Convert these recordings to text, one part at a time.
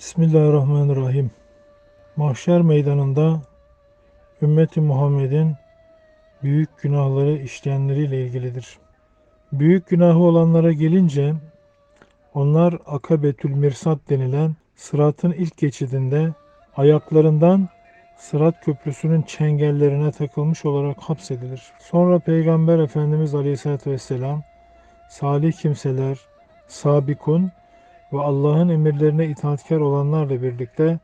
Bismillahirrahmanirrahim. Mahşer meydanında ümmeti Muhammed'in büyük günahları işleyenleriyle ilgilidir. Büyük günahı olanlara gelince onlar Akabetül Mirsat denilen sıratın ilk geçidinde ayaklarından Sırat Köprüsü'nün çengellerine takılmış olarak hapsedilir. Sonra Peygamber Efendimiz Aleyhisselatü Vesselam salih kimseler, sabikun ve Allah'ın emirlerine itaatkar olanlarla birlikte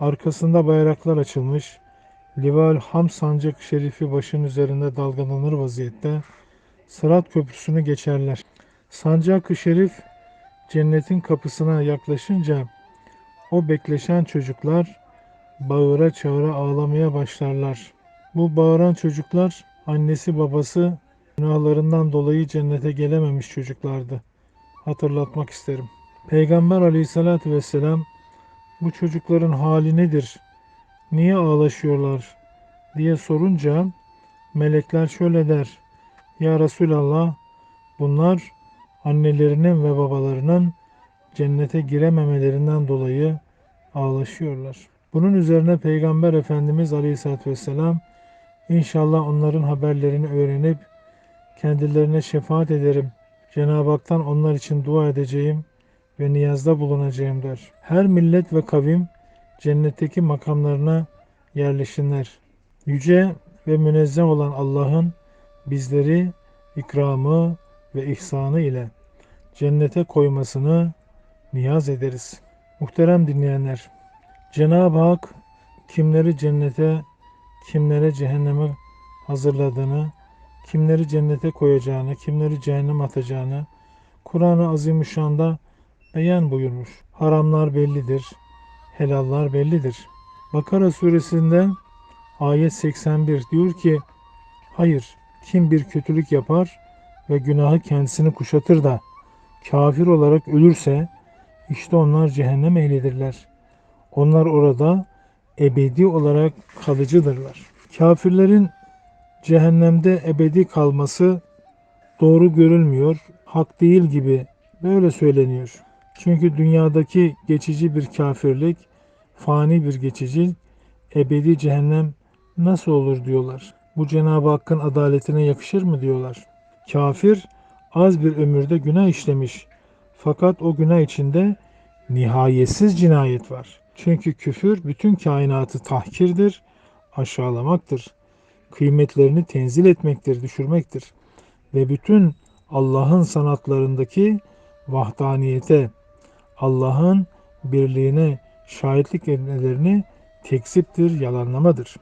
arkasında bayraklar açılmış, Lival Ham sancak şerifi başın üzerinde dalgalanır vaziyette Sırat Köprüsü'nü geçerler. Sancak-ı Şerif cennetin kapısına yaklaşınca o bekleşen çocuklar bağıra çağıra ağlamaya başlarlar. Bu bağıran çocuklar annesi babası günahlarından dolayı cennete gelememiş çocuklardı. Hatırlatmak isterim. Peygamber aleyhissalatü vesselam bu çocukların hali nedir? Niye ağlaşıyorlar? diye sorunca melekler şöyle der. Ya Resulallah bunlar annelerinin ve babalarının cennete girememelerinden dolayı ağlaşıyorlar. Bunun üzerine Peygamber Efendimiz Aleyhisselatü Vesselam inşallah onların haberlerini öğrenip kendilerine şefaat ederim. Cenab-ı Hak'tan onlar için dua edeceğim ve niyazda bulunacağım der. Her millet ve kavim cennetteki makamlarına yerleşinler. Yüce ve münezzeh olan Allah'ın bizleri ikramı ve ihsanı ile cennete koymasını niyaz ederiz. Muhterem dinleyenler, Cenab-ı Hak kimleri cennete, kimlere cehenneme hazırladığını, kimleri cennete koyacağını, kimleri cehennem atacağını Kur'an-ı Azimüşşan'da beyan buyurmuş. Haramlar bellidir, helallar bellidir. Bakara suresinde ayet 81 diyor ki, Hayır, kim bir kötülük yapar ve günahı kendisini kuşatır da kafir olarak ölürse işte onlar cehennem ehlidirler. Onlar orada ebedi olarak kalıcıdırlar. Kafirlerin cehennemde ebedi kalması doğru görülmüyor, hak değil gibi böyle söyleniyor. Çünkü dünyadaki geçici bir kafirlik, fani bir geçici, ebedi cehennem nasıl olur diyorlar. Bu Cenab-ı Hakk'ın adaletine yakışır mı diyorlar. Kafir az bir ömürde günah işlemiş. Fakat o günah içinde nihayetsiz cinayet var. Çünkü küfür bütün kainatı tahkirdir, aşağılamaktır. Kıymetlerini tenzil etmektir, düşürmektir. Ve bütün Allah'ın sanatlarındaki vahdaniyete, Allah'ın birliğine şahitlik etmelerini tekziptir, yalanlamadır.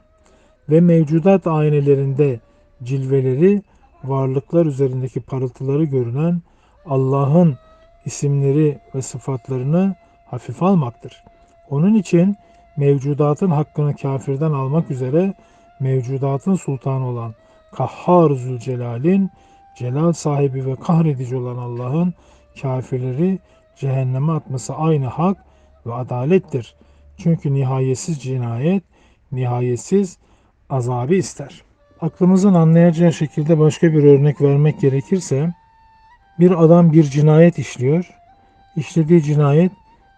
Ve mevcudat aynelerinde cilveleri, varlıklar üzerindeki parıltıları görünen Allah'ın isimleri ve sıfatlarını hafif almaktır. Onun için mevcudatın hakkını kafirden almak üzere mevcudatın sultanı olan Kahhar Zülcelal'in celal sahibi ve kahredici olan Allah'ın kafirleri cehenneme atması aynı hak ve adalettir. Çünkü nihayetsiz cinayet, nihayetsiz azabı ister. Aklımızın anlayacağı şekilde başka bir örnek vermek gerekirse, bir adam bir cinayet işliyor. İşlediği cinayet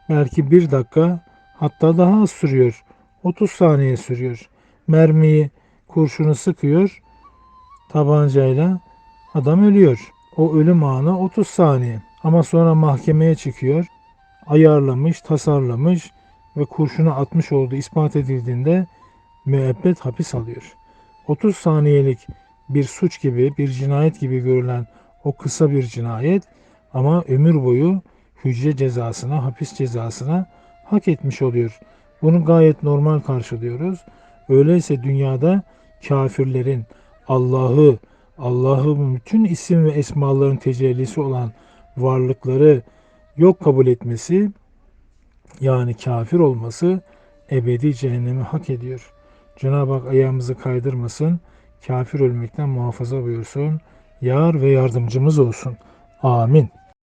belki bir dakika hatta daha az sürüyor. 30 saniye sürüyor. Mermiyi, kurşunu sıkıyor tabancayla adam ölüyor. O ölüm anı 30 saniye. Ama sonra mahkemeye çıkıyor. Ayarlamış, tasarlamış ve kurşunu atmış olduğu ispat edildiğinde müebbet hapis alıyor. 30 saniyelik bir suç gibi, bir cinayet gibi görülen o kısa bir cinayet ama ömür boyu hücre cezasına, hapis cezasına hak etmiş oluyor. Bunu gayet normal karşılıyoruz. Öyleyse dünyada kafirlerin Allah'ı, Allah'ın bütün isim ve esmaların tecellisi olan varlıkları yok kabul etmesi yani kafir olması ebedi cehennemi hak ediyor. Cenab-ı Hak ayağımızı kaydırmasın, kafir ölmekten muhafaza buyursun, yar ve yardımcımız olsun. Amin.